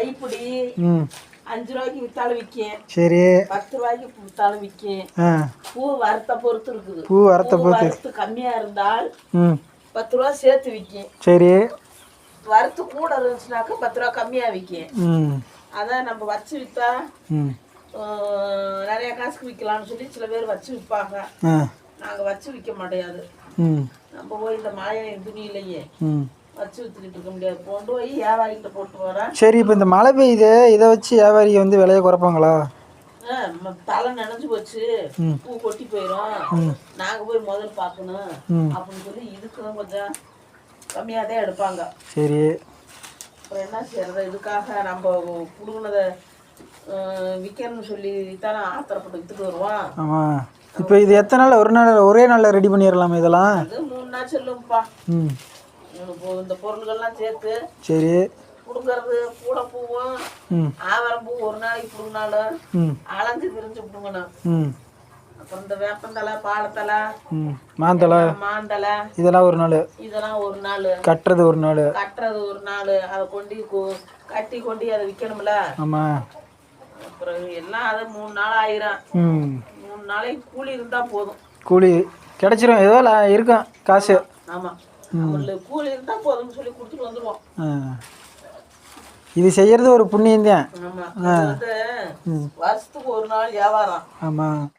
கைப்பிடி அஞ்சு ரூபாய்க்கு வித்தாலும் விற்கும் சரி. பத்து ரூபாய்க்கு வித்தாலும் விற்கும் பூ வரத்த பொறுத்து இருக்குது. பூ வரத்தை பூ வறுத்து கம்மியா இருந்தால் பத்து ரூபா சேர்த்து விற்கும் சரி. வறுத்து கூட இருந்துச்சுனாக்கா பத்து ரூபா கம்மியா விற்கும் அதான் நம்ம வச்சு ம். நிறைய காசுக்கு விற்கலாம்னு சொல்லி சில பேர் வச்சு விற்பாங்க. ஆ. நாங்கள் வச்சு விற்க மாட்டேயாது ம். நம்ம போய் இந்த மாய துணியிலையே ம். சரி இப்போ இந்த மழை பெய்யுது இதை வச்சு வியாபாரி வந்து விலையை குறைப்பாங்களா? தலை நனைஞ்சு போச்சு. பூ கொட்டி போயிடும் நாங்க போய் முதல்ல பார்க்கணும். அப்படின்னு சொல்லி இதுக்கு தான் கொஞ்சம் கம்மியாக தான் எடுப்பாங்க. சரி. அப்புறம் என்ன செய்யறது? இதுக்காக நம்ம புடுங்கினதை விற்கணும்னு சொல்லி தானே ஆத்திரப்பட்டு வித்துட்டு வருவோம். ஆமாம் இப்போ இது எத்தனை நாள்? ஒரு நாள் ஒரே நாளில் ரெடி பண்ணிடலாமா இதெல்லாம்? அது மூணு நாள் செல்லும்ப்பா. ம். இந்த பொருள்கள்லாம் சேர்த்து சரி. புடுங்கிறது கூட பூவும் ஆவரம் பூ ஒரு நாளைக்கு புடுங்கினாலும் அலைஞ்சு திரிஞ்சு புடுங்கணும் ம். அப்புறம் இந்த வேப்பந்தலை பாலத்தலை மாந்தலை மாந்தலை இதெல்லாம் ஒரு நாள். இதெல்லாம் ஒரு நாள். கட்டுறது ஒரு நாள். கட்டுறது ஒரு நாள். அதை கொண்டு கட்டி கொண்டு அதை விற்கணும்ல. ஆமாம் அப்புறம் எல்லாம் அது மூணு நாள் ஆயிரும். மூணு நாளைக்கு கூலி இருந்தா போதும். கூலி கிடச்சிரும். ஏதோ இருக்கும். காசு. ஆமா. அவங்களுக்கு கூலி இருந்தா போதும்னு சொல்லி கொடுத்துட்டு வந்துருவோம். ஆ. இது செய்யறது ஒரு புண்ணியம் தான் வருஷத்துக்கு ஒரு நாள் வியாபாரம். ஆமாம்